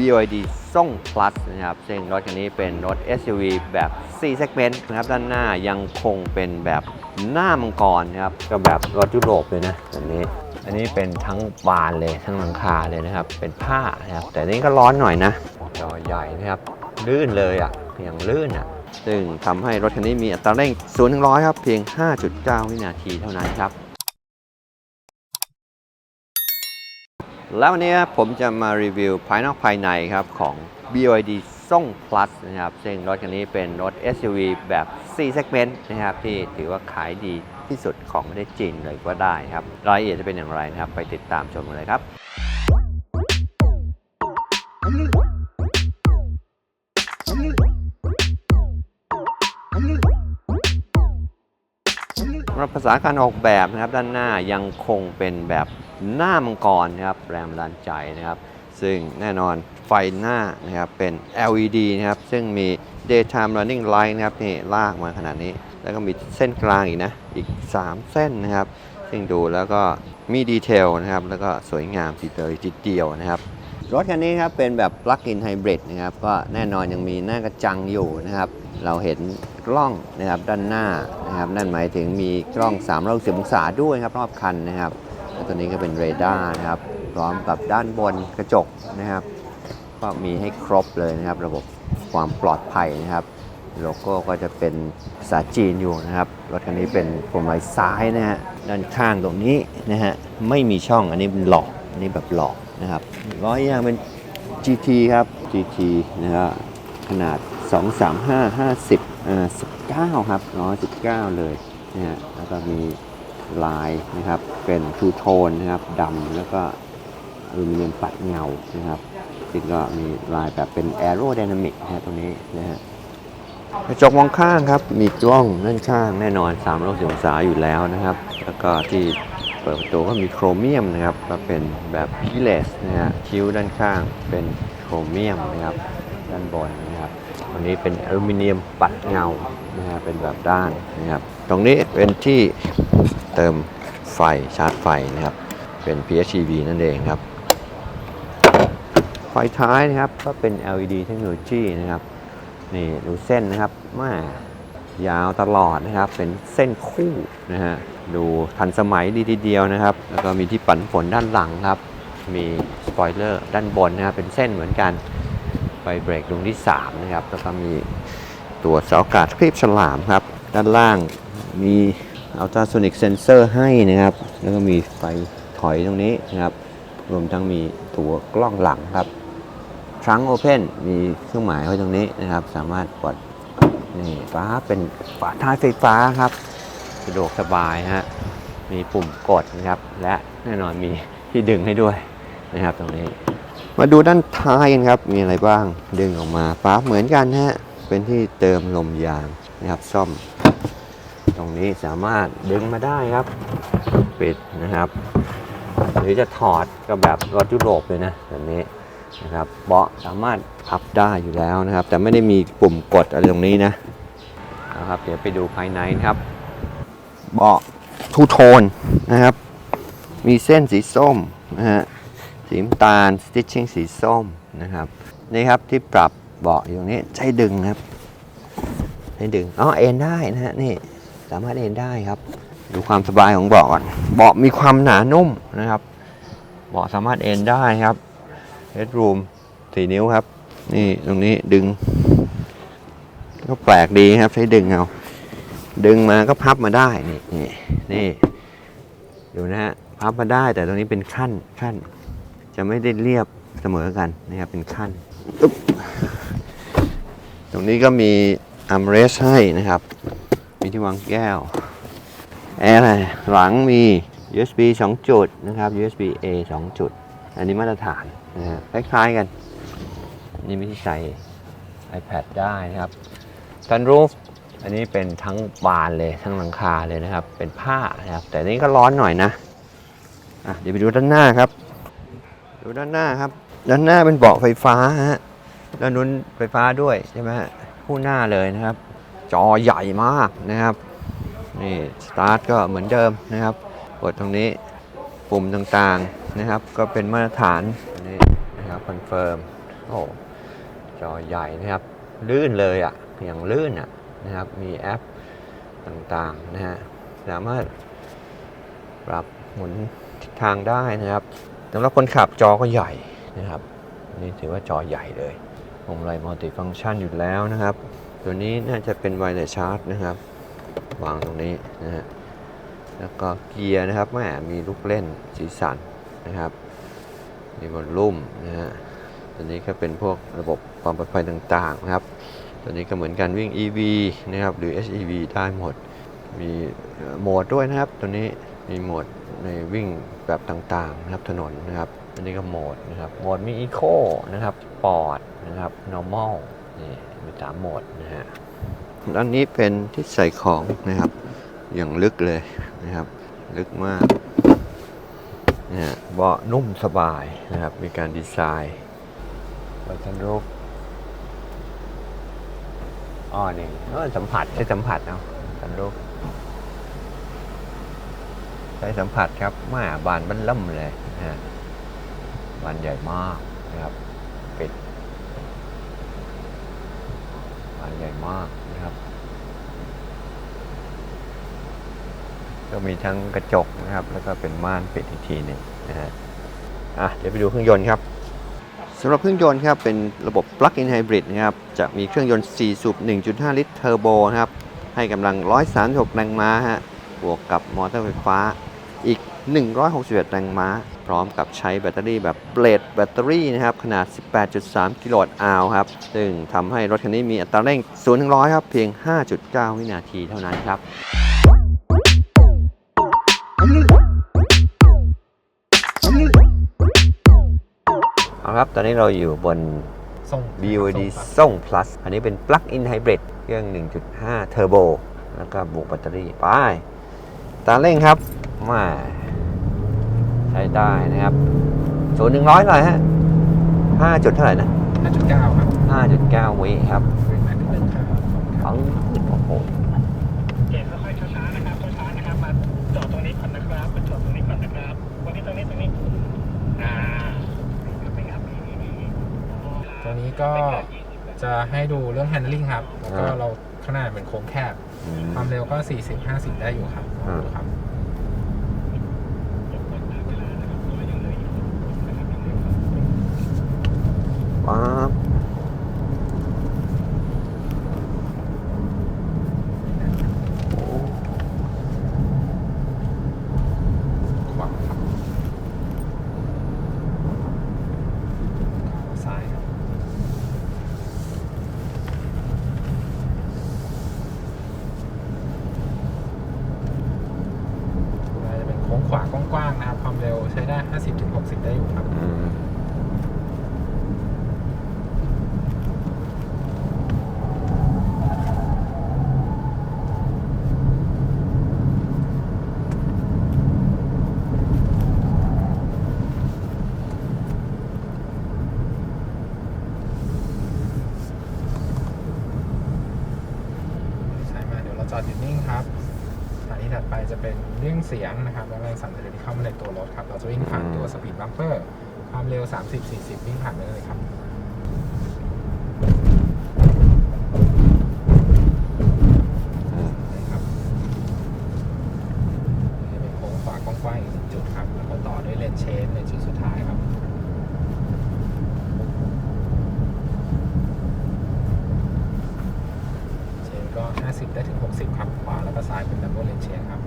BYD ส่ง Plus นะครับ ซึ่งรถคันนี้เป็นรถ SUV แบบ 4 segment นะครับ ด้านหน้ายังคงเป็นแบบหน้ามังกรนะครับ ก็แบบรถยุโรปเลยนะแบบนี้ อันนี้เป็นทั้งบานเลยทั้งหลังคาเลยนะครับ เป็นผ้านะครับ แต่นี่ก็ร้อนหน่อยนะจอใหญ่นะครับลื่นเลยอะเพียงลื่นอะซึ่งทำให้รถคันนี้มีอัตราเร่ง0ถึง100 ครับ เพียง 5.9 วินาทีเท่านั้นครับ แล้ววันนี้ผมจะมารีวิวภายนอกภายในครับของ BYD ซ่ง Plus นะครับ ซึ่งรถคันนี้เป็นรถ SUV แบบ 4 segment นะครับ ที่ถือว่าขายดีที่สุดของประเทศจีนเลยก็ได้ครับ รายละเอียดจะเป็นอย่างไรนะครับ ไปติดตามชมกันเลยครับ ภาษาการออกแบบนะครับด้านหน้ายังคงเป็นแบบหน้ามังกรนะครับแรงบันดาลใจนะครับ ซึ่งแน่นอนไฟหน้านะครับเป็น LED นะครับ ซึ่งมี daytime running light นะครับนี่ลากมาขนาดนี้ แล้วก็มีเส้นกลางอีกนะ อีก 3 เส้นนะครับ ซึ่งดูแล้วก็มีดีเทลนะครับ แล้วก็สวยงามทีเดียวทีเดียวนะครับ รถคันนี้ครับเป็นแบบ plug-in hybrid นะครับก็แน่นอนยังมีหน้ากระจังอยู่นะครับ เราเห็นกล้องนะครับด้านหน้านะครับนั่นหมายถึงมีกล้อง3 6 0อยสิบองศาด้วยครับรอบคันนะครับแล้วตัวนี้ก็เป็นเรดาร์นะครับพร้อมกับด้านบนกระจกนะครับ ก็มีให้ครบเลยนะครับ ระบบความปลอดภัยนะครับ โลโก้ก็จะเป็นภาษาจีนอยู่นะครับรถคันนี้เป็นพวงมาลัยซ้ายนะฮะด้านข้างตรงนี้นะฮะไม่มีช่องอันนี้เป็นหลอกอันนี้แบบหลอก นะครับร้อยยางเป็น GT ครับ GT นะครับขนาด 235 50อ่า19 ครับ119 เลยนะฮะแล้วก็มีลายนะครับเป็นทูโทนนะครับดำแล้วก็อลูมิเนียมปัดเงานะครับซึ่งก็มีลายแบบเป็นแอโร d y นามิกนะฮะตรงนี้นะฮะกระจกมองข้างครับ มีกล้องด้านข้างแน่นอน 3 6 0องศาอยู่แล้วนะครับ แล้วก็ที่ เปิดประตูก็มีโครเมียมนะครับก็เป็นแบบพิเลสนะฮะคิ้วด้านข้างเป็นโครเมียมนะครับด้านบนนะครับวันนี้เป็นอลูมิเนียมปัดเงานะฮะเป็นแบบด้านนะครับตรงนี้เป็นที่เติมไฟชาร์จไฟนะครับเป็น PHEV นั่นเองครับไฟท้ายนะครับก็เป็น LED เทคโนโลยีนะครับนี่ดูเส้นนะครับมายาวตลอดนะครับเป็นเส้นคู่นะฮะ ดูทันสมัยดีทีเดียวนะครับ แล้วก็มีที่ปั่นฝนด้านหลังครับ มีสปอยเลอร์ด้านบนนะครับเป็นเส้นเหมือนกันไฟเบรกดวงที่ 3 นะครับ แล้วก็มีตัวเสาอากาศคลีบฉลามครับ ด้านล่างมีอัลตราโซนิกเซนเซอร์ให้นะครับ แล้วก็มีไฟถอยตรงนี้นะครับ รวมทั้งมีตัวกล้องหลังครับทรังโอเพนมีเครื่องหมายไว้ตรงนี้นะครับ สามารถกดนี่ฟ้าเป็นฝาท้ายไฟฟ้าครับ สะดวกสบายฮะ มีปุ่มกดนะครับ และแน่นอนมีที่ดึงให้ด้วยนะครับตรงนี้ มาดูด้านท้ายกันครับ มีอะไรบ้าง ดึงออกมาฟ้าเหมือนกันฮะ เป็นที่เติมลมยางนะครับ ซ่อม ตรงนี้สามารถดึงมาได้ครับ ปิดนะครับ หรือจะถอดก็แบบรถยุโรปเลยนะแบบนี้นะครับ เบาะสามารถพับได้อยู่แล้วนะครับ แต่ไม่ได้มีปุ่มกดอะไรตรงนี้นะนะครับ เดี๋ยวไปดูภายในนะครับ เบาะทูโทนนะครับ มีเส้นสีส้มนะฮะสีน้ำตาลสติชชิ่งสีส้มนะครับนี่ครับที่ปรับเบาะอยู่ตรงนี้ใช้ดึงครับใช้ดึงอ๋อเอ็นได้นะฮะนี่สามารถเอ็นได้ครับ ดูความสบายของเบาะก่อนเบาะมีความหนานุ่มนะครับเบาะสามารถเอ็นได้ครับเฮดรูมสี่นิ้วครับ นี่ตรงนี้ดึง ก็แปลกดีครับใช้ดึงเอา ดึงมาก็พับมาได้นี่นี่นี่ดูนะฮะพับมาได้แต่ตรงนี้เป็นขั้นขั้น จะไม่ได้เรียบเสมอกันนะครับเป็นขั้นอึ๊บตรงนี้ก็มีอัมเรสให้นะครับ มีที่วางแก้วแอร์หลังมี USB 2 จุดนะครับ USB A 2 จุด อันนี้มาตรฐานนะฮะคล้ายๆกัน นี่ไม่ที่ใส่ iPad ได้นะครับ Sunroof อันนี้เป็นทั้งบานเลยทั้งหลังคาเลยนะครับ เป็นผ้านะครับ แต่นี่ก็ร้อนหน่อยนะอะเดี๋ยวไปดูด้านหน้าครับ ดูด้านหน้าครับ ด้านหน้าเป็นเบาะไฟฟ้าฮะด้านนู้นไฟฟ้าด้วยใช่ไหมฮะคู่หน้าเลยนะครับ จอใหญ่มากนะครับนี่สตาร์ทก็เหมือนเดิมนะครับกดตรงนี้ปุ่มต่างๆนะครับ ก็เป็นมาตรฐานนนี้นะครับคอนเฟิร์มโอ้จอใหญ่นะครับลื่นเลยอะ่ะอย่างลื่นอะ่ะ นะครับ มีแอปต่างๆนะฮะสามารถปรับหมุนทิศทางได้นะครับสำหรับคนขับจอก็ใหญ่นะครับนี่ถือว่าจอใหญ่เลยผมไรมัลติฟัง c t ชันอยู่แล้วนะครับ ตัวนี้น่าจะเป็นไวเลสชาร์จนะครับ วางตรงนี้นะฮะแล้วก็เกียร์นะครับแหมมีลูกเล่นสีสันนะครับมีวอลลุ่มนะฮะตัวนี้ก็เป็นพวกระบบความปลอดภัยต่างๆนะครับ ตัวนี้ก็เหมือนกันวิ่ง EV นะครับหรือ HEV ได้หมด มีโหมดด้วยนะครับ ตัวนี้มีโหมดในวิ่งแบบต่างๆนะครับถนนนะครับตัวนี้ก็โหมดนะครับโหมดมี Eco นะครับ Sport นะครับ Normal นี่มีสามโหมดนะฮะด้านนี้เป็นที่ใส่ของนะครับอย่างลึกเลยนะครับ ลึกมากเนี่ยเบาะนุ่มสบายนะครับ มีการดีไซน์เปิดซันรูป อ๋อนี่เออสัมผัสใช้สัมผัสเอาซันรูปใช้สัมผัสครับมาบานบันล่ำเลยฮะบานใหญ่มากนะครับ ปิดบานใหญ่มากนะครับ ก็มีทั้งกระจกนะครับ แล้วก็เป็นม่านปิดอีกทีหนึ่งนะฮะอะเดี๋ยวไปดูเครื่องยนต์ครับ สำหรับเครื่องยนต์ครับเป็นระบบ Plug-in Hybrid นะครับจะมีเครื่องยนต์ 4 สูบ 1.5 ลิตรเทอร์โบนะครับให้กำลัง 136 แรงม้าฮะบวกกับมอเตอร์ไฟฟ้าอีก 161 แรงม้า พร้อมกับใช้แบตเตอรี่แบบเบลดแบตเตอรี่นะครับขนาด 18.3 กิโลวัตต์อาวครับ ซึ่งทำให้รถคันนี้มีอัตราเร่ง0ถึง100 ครับ เพียง 5.9 วินาทีเท่านั้นครับ ครับ ตอนนี้เราอยู่บนส่ง BYD ส่ง plus อันนี้เป็น plug-in hybrid เครื่อง 1.5 turbo แล้วก็บวกแบตเตอรี่ ไป ตาเร่งครับ มา ใช้ได้นะครับศูนย์หนึ่งร้อยหน่อยฮะห้าจุดเท่าไหร่นะ5.9ครับห้าจุดเก้าวิครับเป็นมาถึงหนึ่งครับปังโอ้โห เก็บค่อยๆช้าๆนะครับช้าๆนะครับ มาจอดตรงนี้ก่อนนะครับมาจอดตรงนี้ก่อนนะครับตรงนี้ตรงนี้ตรงนี้ อ่าเป็นครับนี่นี่นี่ ตัวนี้ก็จะให้ดูเรื่อง handling ครับ แล้วก็อ่า เราขนาดเป็นโค้งแคบ อืม ความเร็วก็ 40-50 ได้อยู่ครับลองดูครับ ปั๊บ ขวาครับซ้ายครับเราจะเป็นโค้ง ขวากว้างๆนะครับ ความเร็วใช้ได้ 50-60 ได้อยู่ครับ อืม ใช่มาเดี๋ยวเราจอดหยุดนิ่งครับสถานีถัดไปจะ เป็นเรื่องเสียงนะครับและแรงสั่นสะเทือนที่เข้ามาในตัวรถครับ เราจะวิ่งผ่านตัวสปีดบัมเปอร์ความเร็ว 30-40 วิ่งผ่านไปเลยครับนะครับนี่เป็นโค้งขวากว้างๆอีกหนึ่งจุดครับแล้วก็ต่อด้วยเลนเชนในจุดสุดท้ายครับเชนก็50 ได้ถึง 60 ครับ ขวาแล้วก็ซ้ายเป็นดับเบิลเลนเชนครับ